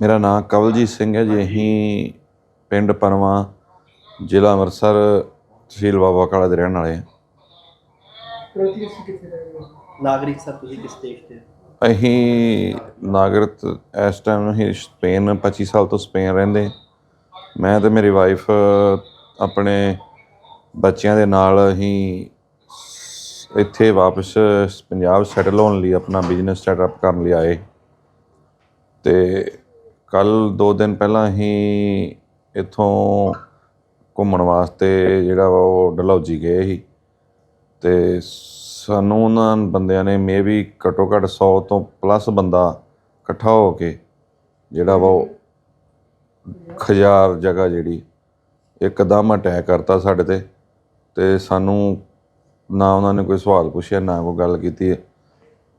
ਮੇਰਾ ਨਾਮ ਕਵਲਜੀਤ ਸਿੰਘ ਹੈ ਜੀ। ਅਸੀਂ ਪਿੰਡ ਪਨਵਾ ਜ਼ਿਲ੍ਹਾ ਅੰਮ੍ਰਿਤਸਰ ਤਹਿਸੀਲ ਬਾਬਾ ਕਾਲਾ ਦੇ ਰਹਿਣ ਵਾਲੇ ਹਾਂ। ਨਾਗਰਿਕ ਸਰ ਤੁਸੀਂ ਕਿਸ ਦੇਸ਼ ਦੇ ਅਸੀਂ ਨਾਗਰਿਕ ਇਸ ਟਾਈਮ ਅਸੀਂ ਸਪੇਨ 25 ਸਾਲ ਤੋਂ ਸਪੇਨ ਰਹਿੰਦੇ ਮੈਂ ਤੇ ਮੇਰੀ ਵਾਈਫ ਆਪਣੇ ਬੱਚਿਆਂ ਦੇ ਨਾਲ ਅਸੀਂ ਇੱਥੇ ਵਾਪਸ ਪੰਜਾਬ ਸੈਟਲ ਹੋਣ ਲਈ ਆਪਣਾ ਬਿਜ਼ਨਸ ਸੈਟਅਪ ਕਰਨ ਲਈ ਆਏ। ਅਤੇ ਕੱਲ੍ਹ ਦੋ ਦਿਨ ਪਹਿਲਾਂ ਹੀ ਇੱਥੋਂ ਘੁੰਮਣ ਵਾਸਤੇ ਜਿਹੜਾ ਵਾ ਉਹ ਡਲਹੌਜੀ ਗਏ ਸੀ। ਅਤੇ ਸਾਨੂੰ ਉਹਨਾਂ ਬੰਦਿਆਂ ਨੇ ਮੇ ਵੀ ਘੱਟੋ ਘੱਟ ਸੌ ਤੋਂ ਪਲੱਸ ਬੰਦਾ ਇਕੱਠਾ ਹੋ ਕੇ ਜਿਹੜਾ ਵਾ ਉਹ ਖਜਾਰ ਜਗ੍ਹਾ ਜਿਹੜੀ ਇੱਕਦਮ ਅਟੈਕ ਕਰਤਾ ਸਾਡੇ ਤੇ ਅਤੇ ਸਾਨੂੰ ਨਾ ਉਹਨਾਂ ਨੇ ਕੋਈ ਸਵਾਲ ਪੁੱਛਿਆ, ਨਾ ਕੋਈ ਗੱਲ ਕੀਤੀ।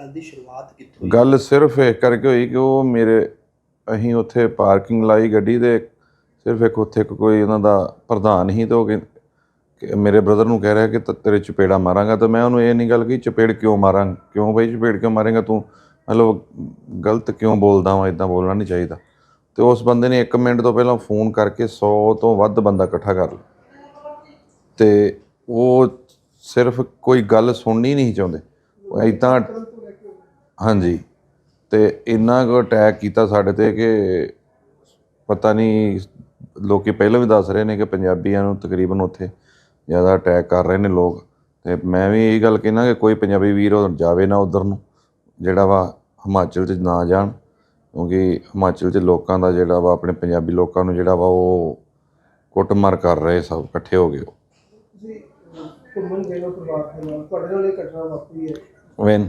ਗੱਲ ਦੀ ਸ਼ੁਰੂਆਤ ਕਿੱਥੋਂ ਹੋਈ? ਗੱਲ ਸਿਰਫ ਇਹ ਕਰਕੇ ਹੋਈ ਕਿ ਉਹ ਮੇਰੇ, ਅਸੀਂ ਉੱਥੇ ਪਾਰਕਿੰਗ ਲਾਈ ਗੱਡੀ ਦੇ, ਸਿਰਫ ਇੱਕ ਉੱਥੇ ਇੱਕ ਕੋਈ ਉਹਨਾਂ ਦਾ ਪ੍ਰਧਾਨ ਹੀ ਤੇ ਉਹ ਕਹਿੰ- ਕਿ ਮੇਰੇ ਬ੍ਰਦਰ ਨੂੰ ਕਹਿ ਰਿਹਾ ਕਿ ਤ- ਤੇਰੇ ਚਪੇੜਾ ਮਾਰਾਂਗਾ ਤਾਂ ਮੈਂ ਉਹਨੂੰ ਇਹ ਨਹੀਂ ਗੱਲ ਕਹੀ, ਚਪੇੜ ਕਿਉਂ ਮਾਰਾਂ ਕਿਉਂ ਬਈ ਚਪੇੜ ਕਿਉਂ ਮਾਰੇਗਾ ਤੂੰ? ਮਤਲਬ ਗਲਤ ਕਿਉਂ ਬੋਲਦਾ ਵਾਂ ਇਦਾਂ ਬੋਲਣਾ ਨਹੀਂ ਚਾਹੀਦਾ। ਤੇ ਉਸ ਬੰਦੇ ਨੇ 1 ਮਿੰਟ ਤੋਂ ਪਹਿਲਾਂ ਫੋਨ ਕਰਕੇ 100 ਤੋਂ ਵੱਧ ਬੰਦਾ ਇਕੱਠਾ ਕਰ ਲਿਆ। ਤੇ ਉਹ ਸਿਰਫ ਕੋਈ ਗੱਲ ਸੁਣਨੀ ਨਹੀਂ ਚਾਹੁੰਦੇ। ਉਹ ਇਦਾਂ ਹਾਂਜੀ। ਤੇ ਇੰਨਾ ਕੁ ਅਟੈਕ ਕੀਤਾ ਸਾਡੇ ਤੇ ਕਿ ਪਤਾ ਨਹੀਂ ਲੋਕੀ ਪਹਿਲਾਂ ਵੀ ਦੱਸ ਰਹੇ ਨੇ ਕਿ ਪੰਜਾਬੀਆਂ ਨੂੰ ਤਕਰੀਬਨ ਉੱਥੇ ਜ਼ਿਆਦਾ ਅਟੈਕ ਕਰ ਰਹੇ ਨੇ ਲੋਕ। ਤੇ ਮੈਂ ਵੀ ਇਹੀ ਗੱਲ ਕਹਿਣਾ ਕਿ ਕੋਈ ਪੰਜਾਬੀ ਵੀਰ ਜਾਵੇ ਨਾ ਉਧਰ ਨੂੰ ਜਿਹੜਾ ਵਾ ਹਿਮਾਚਲ 'ਚ ਨਾ ਜਾਣ ਕਿਉਂਕਿ ਹਿਮਾਚਲ 'ਚ ਲੋਕਾਂ ਦਾ ਜਿਹੜਾ ਵਾ ਆਪਣੇ ਪੰਜਾਬੀ ਲੋਕਾਂ ਨੂੰ ਜਿਹੜਾ ਵਾ ਉਹ ਕੁੱਟਮਾਰ ਕਰ ਰਹੇ ਸਭ ਇਕੱਠੇ ਹੋ ਗਏ ਤੁਸੀਂ ਘੁੰਮਣ ਗਏ ਹੋ ਪਰਿਵਾਰ ਦੇ ਨਾਲ ਤੁਹਾਡੇ ਨਾਲ ਇਹ ਘਟਨਾ ਵਾਪਰੀ ਹੈ। ਵੈਨ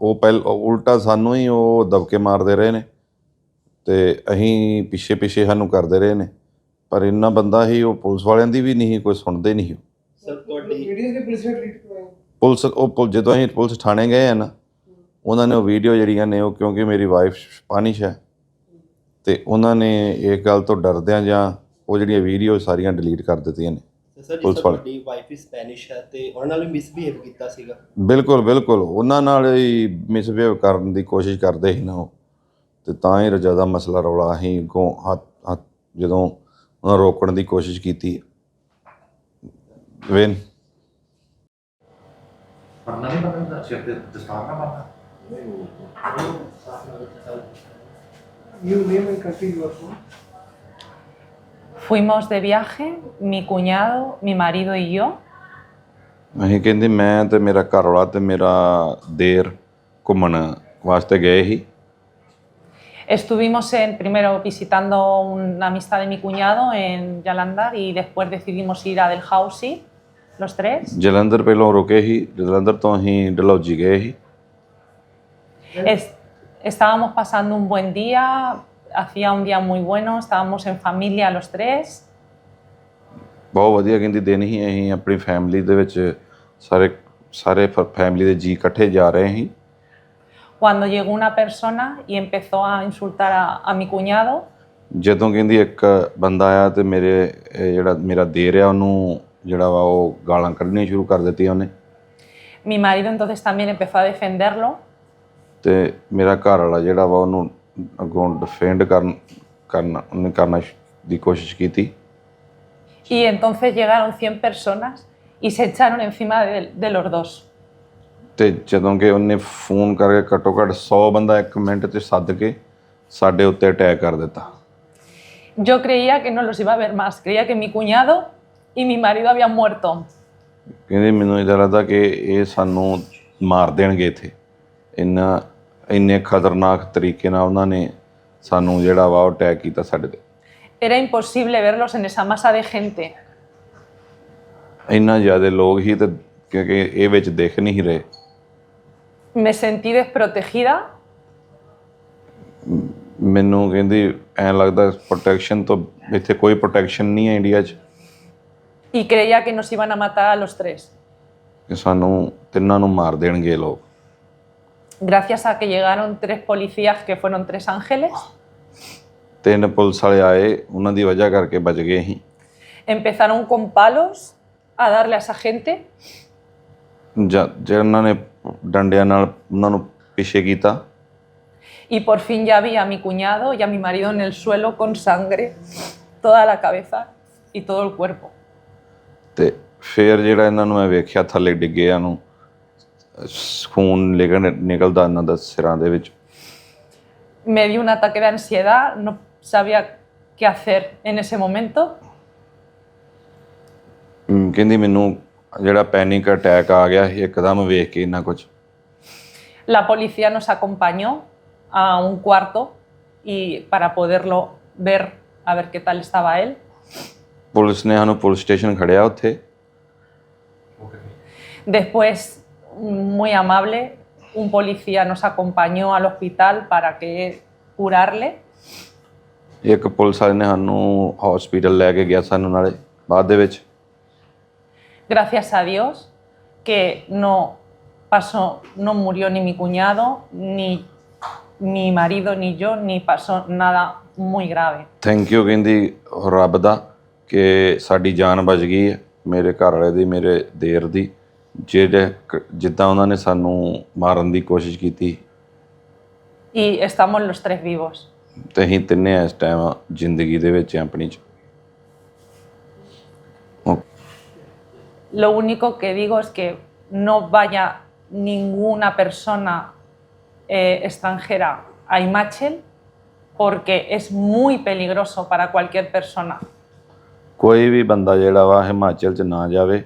ਉਹ ਪਹਿਲ ਉਲਟਾ ਸਾਨੂੰ ਹੀ ਉਹ ਦਬਕੇ ਮਾਰਦੇ ਰਹੇ ਨੇ ਤੇ ਅਸੀਂ ਪਿੱਛੇ ਪਿੱਛੇ ਸਾਨੂੰ ਕਰਦੇ ਰਹੇ ਨੇ। ਪਰ ਇੰਨਾ ਬੰਦਾ ਹੀ ਉਹ ਪੁਲਿਸ ਵਾਲਿਆਂ ਦੀ ਵੀ ਨਹੀਂ ਕੋਈ ਸੁਣਦੇ ਨਹੀਂ ਉਹ। ਸਰ ਤੁਹਾਡੀ ਵੀਡੀਓਜ਼ ਦੇ ਪੁਲਿਸ ਨੇ ਡਿਲੀਟ ਕਰਵਾਏ ਪੁਲਿਸ ਉਹ ਪੁਲ- ਜਦੋਂ ਅਸੀਂ ਪੁਲਿਸ ਥਾਣੇ ਗਏ ਆ ਨਾ ਉਹਨਾਂ ਨੇ ਉਹ ਵੀਡੀਓ ਜਿਹੜੀਆਂ ਨੇ ਉਹ ਕਿਉਂਕਿ ਮੇਰੀ ਵਾਈਫ ਸਪੈਨਿਸ਼ ਹੈ ਤੇ ਉਹਨਾਂ ਨੇ ਇਹ ਗੱਲ ਤੋਂ ਡਰਦਿਆਂ ਜਾਂ ਉਹ ਜਿਹੜੀਆਂ ਵੀਡੀਓ ਸਾਰੀਆਂ ਡਿਲੀਟ ਕਰ ਦਿੱਤੀਆਂ ਨੇ। ਸਰ ਪੁਲਿਸ ਵਾਲੇ। ਤੁਹਾਡੀ ਵਾਈਫ ਹੀ ਸਪੈਨਿਸ਼ ਹੈ ਤੇ ਉਹਨਾਂ ਨਾਲ ਵੀ ਮਿਸਬੀਹੇਵ ਕੀਤਾ ਸੀਗਾ। ਬਿਲਕੁਲ ਬਿਲਕੁਲ। ਉਹਨਾਂ ਨਾਲ ਹੀ ਮਿਸਬਿਹੇਵ ਕਰਨ ਦੀ ਕੋਸ਼ਿਸ਼ ਕਰਦੇ ਸੀ ਨਾ ਉਹ। ਤੇ ਤਾਂ ਹੀ ਜ਼ਿਆਦਾ ਮਸਲਾ ਰੌਲਾ ਅਸੀਂ ਅੱਗੋਂ ਹੱਥ ਹੱਥ ਜਦੋਂ ਉਹਨਾਂ ਰੋਕਣ ਦੀ ਕੋਸ਼ਿਸ਼ ਕੀਤੀ। ਵੇਨ। ਪਰਨਾ ਨਹੀਂ ਬੰਨ੍ਹਦਾ ਸਿਰ ਤੇ ਦਸਤਾਰ ਨਾ ਬੰਨ੍ਹਦਾ you name and country you are from Fuimos de viaje, mi cuñado, mi marido y yo. ਅਸੀਂ ਕਹਿੰਦੇ ਮੈਂ ਤੇ ਮੇਰਾ ਘਰ ਵਾਲਾ ਤੇ ਮੇਰਾ ਦੇਰ ਘੁੰਮਣ ਵਾਸਤੇ ਗਏ ਸੀ Estuvimos en, primero visitando una amistad de mi cuñado en Yalandar y después decidimos ir a Delhousie, los tres. Jalandhar ਪਹਿਲਾਂ ਰੁਕੇ ਸੀ ਜਲੰਧਰ ਤੋਂ ਅਸੀਂ ਡਲਹੌਜੀ ਗਏ ਸੀ Es- estábamos pasando un buen día, hacía un día muy bueno, estábamos en familia los tres. ਬਹੁਤ ਵਧੀਆ ਕਹਿੰਦੀ ਦਿਨ ਹੀ ਅਸੀਂ ਆਪਣੀ ਫੈਮਿਲੀ ਦੇ ਵਿੱਚ ਸਾਰੇ ਸਾਰੇ ਫੈਮਿਲੀ ਦੇ ਜੀ ਇਕੱਠੇ ਜਾ ਰਹੇ ਸੀ Cuando llegó una persona y empezó a insultar a, a mi cuñado, ਜਦੋਂ ਕਹਿੰਦੀ ਇੱਕ ਬੰਦਾ ਆਇਆ ਤੇ ਮੇਰੇ ਇਹ ਜਿਹੜਾ ਮੇਰਾ ਦੇਰ ਆ ਉਹਨੂੰ ਜਿਹੜਾ ਵਾ ਉਹ ਗਾਲਾਂ ਕੱਢਣੀਆਂ ਸ਼ੁਰੂ ਕਰ ਦਿੱਤੀਆਂ ਉਹਨੇ mi marido entonces también empezó a defenderlo ਤੇ ਮੇਰਾ ਘਰ ਵਾਲਾ ਜਿਹੜਾ ਵਾ ਉਹਨੂੰ ਅੱਗੋਂ ਡਿਫੈਂਡ ਕਰਨ ਕਰਨਾ ਉਹਨੇ ਕਰਨਾ ਸ਼- ਦੀ ਕੋਸ਼ਿਸ਼ ਕੀਤੀ y entonces llegaron 100 personas y se echaron encima de, de los dos. ਤੇ ਜਦੋਂ ਕਿ ਉਹਨੇ ਫੋਨ ਕਰਕੇ ਘੱਟੋ ਘੱਟ 100 ਬੰਦਾ ਇੱਕ ਮਿੰਟ 'ਚ ਸੱਦ ਕੇ ਸਾਡੇ ਉੱਤੇ ਅਟੈਕ ਕਰ ਦਿੱਤਾ Yo creía que no los iba a ver más, creía que mi cuñado y mi marido habían muerto. ਕਹਿੰਦੇ ਮੈਨੂੰ ਇਦਾਂ ਲੱਗਦਾ ਕਿ ਇਹ ਸਾਨੂੰ ਮਾਰ ਦੇਣਗੇ ਇੱਥੇ ਇੰਨਾ ਇੰਨੇ ਖਤਰਨਾਕ ਤਰੀਕੇ ਨਾਲ ਉਹਨਾਂ ਨੇ ਸਾਨੂੰ ਜਿਹੜਾ ਵਾ ਉਹ ਅਟੈਕ ਕੀਤਾ ਸਾਡੇ ਤੇ। Era imposible verlos en esa masa de gente. ਇੰਨਾ ਜ਼ਿਆਦਾ ਲੋਕ ਹੀ ਤੇ ਕਿਉਂਕਿ ਇਹ ਵਿੱਚ ਦਿਖ ਨਹੀਂ ਰਹੇ। Me sentí desprotegida. ਮੈਨੂੰ ਕਹਿੰਦੀ ਐਂ ਲੱਗਦਾ ਪ੍ਰੋਟੈਕਸ਼ਨ ਤੋਂ ਇੱਥੇ ਕੋਈ ਪ੍ਰੋਟੈਕਸ਼ਨ ਨਹੀਂ ਹੈ ਇੰਡੀਆ 'ਚ। Y creía que nos iban a matar a los tres. ਕਿ ਸਾਨੂੰ ਤਿੰਨਾਂ ਨੂੰ ਮਾਰ ਦੇਣਗੇ ਇਹ ਲੋਕ। Gracias a que llegaron tres policías que fueron tres ángeles, ਤਿੰਨ ਪੁਲਿਸ ਵਾਲੇ ਆਏ ਉਹਨਾਂ ਦੀ ਵਜ੍ਹਾ ਕਰਕੇ ਬਚ ਗਏ ਅਸੀਂ empezaron con palos a darle a esa gente ਜਾਂ ਜਿਹਨਾਂ ਨੇ ਡੰਡਿਆਂ ਨਾਲ ਉਹਨਾਂ ਨੂੰ ਪਿੱਛੇ ਕੀਤਾ y por fin ya vi a mi cuñado y a mi marido en el suelo con sangre, toda la cabeza y todo el cuerpo. ਤੇ ਫਿਰ ਜਿਹੜਾ ਇਹਨਾਂ ਨੂੰ ਮੈਂ ਵੇਖਿਆ ਥੱਲੇ ਡਿੱਗਿਆਂ ਨੂੰ ਸ- ਖੂਨ ਨਿਕਲ ਨਿਕਲਦਾ ਇਹਨਾਂ ਦਾ ਸਿਰਾਂ ਦੇ ਵਿੱਚ Me dio un ataque de ansiedad, no sabía qué hacer en ese momento. ਹਮ, ਕਹਿੰਦੀ ਮੈਨੂੰ ਜਿਹੜਾ ਪੈਨਿਕ ਅਟੈਕ ਆ ਗਿਆ ਸੀ ਇੱਕਦਮ ਵੇਖ ਕੇ ਇੰਨਾ ਕੁਝ La policía nos acompañó a un cuarto y para poderlo ver, a ver qué tal estaba él. Police ਨੇ ਸਾਨੂੰ ਪੁਲਿਸ ਸਟੇਸ਼ਨ ਖੜਿਆ ਉੱਥੇ Después, muy amable, un policía nos acompañó al hospital para que curarle. ਇੱਕ police ਵਾਲੇ ਨੇ ਸਾਨੂੰ hospital ਲੈ ਕੇ ਗਿਆ ਸਾਨੂੰ ਨਾਲੇ ਬਾਅਦ ਦੇ ਵਿੱਚ Gracias a Dios que no pasó, no murió ni mi cuñado, ni mi marido, ni yo, ni pasó nada muy grave. Thank you ਕਹਿੰਦੀ ਰੱਬ ਦਾ ਕਿ ਸਾਡੀ ਜਾਨ ਬਚ ਗਈ ਹੈ ਮੇਰੇ ਘਰ ਵਾਲੇ ਦੀ ਮੇਰੇ ਦੇਰ ਦੀ ਜਿਹੜੇ ਕ- ਜਿੱਦਾਂ ਉਹਨਾਂ ਨੇ ਸਾਨੂੰ ਮਾਰਨ ਦੀ ਕੋਸ਼ਿਸ਼ ਕੀਤੀ Y estamos los tres vivos. ਤੇ ਅਸੀਂ ਤਿੰਨੇ ਇਸ ਟਾਈਮ ਜ਼ਿੰਦਗੀ ਦੇ ਵਿੱਚ ਹਾਂ ਆਪਣੀ ਚ ਉਹ Lo único que digo es que no vaya ninguna persona eh, extranjera a Imachel porque es muy peligroso para cualquier persona. ਕੋਈ ਵੀ ਬੰਦਾ ਜਿਹੜਾ ਵਾ ਹਿਮਾਚਲ ਚ ਨਾ ਜਾਵੇ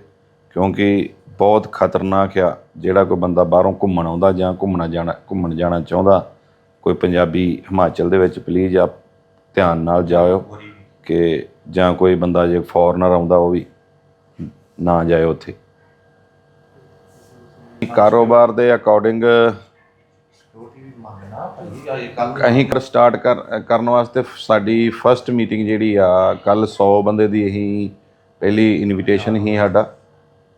ਕਿਉਂਕਿ ਬਹੁਤ ਖਤਰਨਾਕ ਆ, ਜਿਹੜਾ ਕੋਈ ਬੰਦਾ ਬਾਹਰੋਂ ਘੁੰਮਣ ਆਉਂਦਾ ਜਾਂ ਘੁੰਮਣਾ ਜਾਣਾ, ਘੁੰਮਣ ਜਾਣਾ ਚਾਹੁੰਦਾ, ਕੋਈ ਪੰਜਾਬੀ ਹਿਮਾਚਲ ਦੇ ਵਿੱਚ ਪਲੀਜ਼ ਆਪ ਧਿਆਨ ਨਾਲ ਜਾਇਓ ਕਿ ਜਾਂ ਕੋਈ ਬੰਦਾ ਜੇ ਫੋਰਨਰ ਆਉਂਦਾ ਉਹ ਵੀ ਨਾ ਜਾਏ ਉੱਥੇ। ਕਾਰੋਬਾਰ ਦੇ ਅਕੋਰਡਿੰਗ ਅਸੀਂ ਕਰ ਸਟਾਰਟ ਕਰ, ਕਰਨ ਵਾਸਤੇ ਸਾਡੀ ਫਰਸਟ ਮੀਟਿੰਗ ਜਿਹੜੀ ਆ ਕੱਲ 100 ਬੰਦੇ ਦੀ ਅਸੀਂ ਪਹਿਲੀ ਇਨਵੀਟੇਸ਼ਨ ਹੀ ਸਾਡਾ।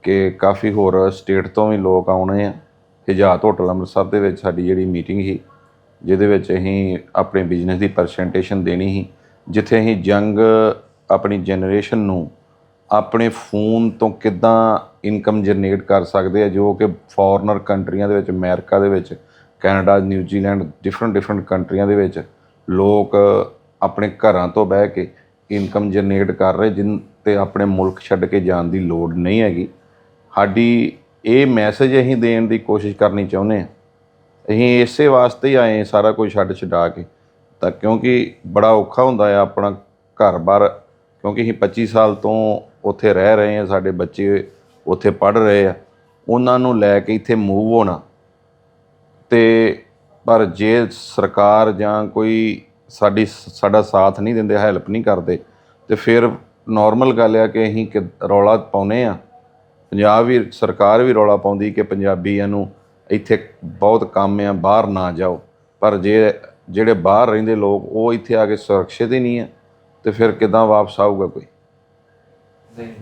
ਕਿ ਕਾਫੀ ਹੋਰ ਸਟੇਟ ਤੋਂ ਵੀ ਲੋਕ ਆਉਣੇ ਆ। ਹਿਜਾਤ ਹੋਟਲ ਅੰਮ੍ਰਿਤਸਰ ਦੇ ਵਿੱਚ ਸਾਡੀ ਜਿਹੜੀ ਮੀਟਿੰਗ ਸੀ, ਜਿਹਦੇ ਵਿੱਚ ਅਸੀਂ ਆਪਣੇ ਬਿਜ਼ਨਸ ਦੀ ਪ੍ਰੈਜੈਂਟੇਸ਼ਨ ਦੇਣੀ ਸੀ, ਜਿੱਥੇ ਅਸੀਂ ਯੰਗ ਆਪਣੀ ਜਨਰੇਸ਼ਨ ਨੂੰ ਆਪਣੇ ਫੋਨ ਤੋਂ ਕਿੱਦਾਂ ਇਨਕਮ ਜਨਰੇਟ ਕਰ ਸਕਦੇ ਆ, ਜੋ ਕਿ ਫੋਰਨਰ ਕੰਟਰੀਆਂ ਦੇ ਵਿੱਚ, ਅਮਰੀਕਾ ਦੇ ਵਿੱਚ, ਕੈਨੇਡਾ ਨਿਊਜ਼ੀਲੈਂਡ ਡਿਫਰੈਂਟ ਡਿਫਰੈਂਟ ਕੰਟਰੀਆਂ ਦੇ ਵਿੱਚ ਲੋਕ ਆਪਣੇ ਘਰਾਂ ਤੋਂ ਬਹਿ ਕੇ ਇਨਕਮ ਜਨਰੇਟ ਕਰ ਰਹੇ, ਜਿਨ ਤੇ ਆਪਣੇ ਮੁਲਕ ਛੱਡ ਕੇ ਜਾਣ ਦੀ ਲੋੜ ਨਹੀਂ ਹੈਗੀ। ਸਾਡੀ ਇਹ ਮੈਸੇਜ ਅਸੀਂ ਦੇਣ ਦੀ ਕੋਸ਼ਿਸ਼ ਕਰਨੀ ਚਾਹੁੰਦੇ ਹਾਂ। ਅਸੀਂ ਇਸੇ ਵਾਸਤੇ ਹੀ ਆਏ ਸਾਰਾ ਕੁਝ ਛੱਡ ਛਡਾ ਕੇ। ਤਾਂ ਕਿਉਂਕਿ ਬੜਾ ਔਖਾ ਹੁੰਦਾ ਹੈ ਆਪਣਾ ਘਰ-ਬਾਰ, ਕਿਉਂਕਿ ਅਸੀਂ 25 ਸਾਲ ਤੋਂ ਉੱਥੇ ਰਹਿ ਰਹੇ ਹਾਂ, ਸਾਡੇ ਬੱਚੇ ਉੱਥੇ ਪੜ੍ਹ ਰਹੇ ਆ। ਉਹਨਾਂ ਨੂੰ ਲੈ ਕੇ ਇੱਥੇ ਮੂਵ ਹੋਣਾ। ਤੇ ਪਰ ਜੇ ਸਰਕਾਰ ਜਾਂ ਕੋਈ ਸਾਡੀ ਸਾਡਾ ਸਾਥ ਨਹੀਂ ਦਿੰਦੇ ਹੈਲਪ ਨਹੀਂ ਕਰਦੇ, ਤੇ ਫਿਰ ਨਾਰਮਲ ਗੱਲ ਆ ਕਿ ਅਸੀਂ ਕਿ ਰੌਲਾ ਪਾਉਨੇ ਆ ਪੰਜਾਬ ਵੀ, ਸਰਕਾਰ ਵੀ ਰੌਲਾ ਪਾਉਂਦੀ ਕਿ ਪੰਜਾਬੀਆਂ ਨੂੰ ਇੱਥੇ ਬਹੁਤ ਕੰਮ ਆ, ਬਾਹਰ ਨਾ ਜਾਓ। ਪਰ ਜੇ, ਜਿਹੜੇ ਬਾਹਰ ਰਹਿੰਦੇ ਲੋਕ, ਉਹ ਇੱਥੇ ਆ ਕੇ ਸੁਰੱਖਿਅਤ ਹੀ ਨਹੀਂ ਆ। ਤੇ ਫਿਰ ਕਿਦਾਂ ਵਾਪਸ ਆਊਗਾ ਕੋਈ? ਨਹੀਂ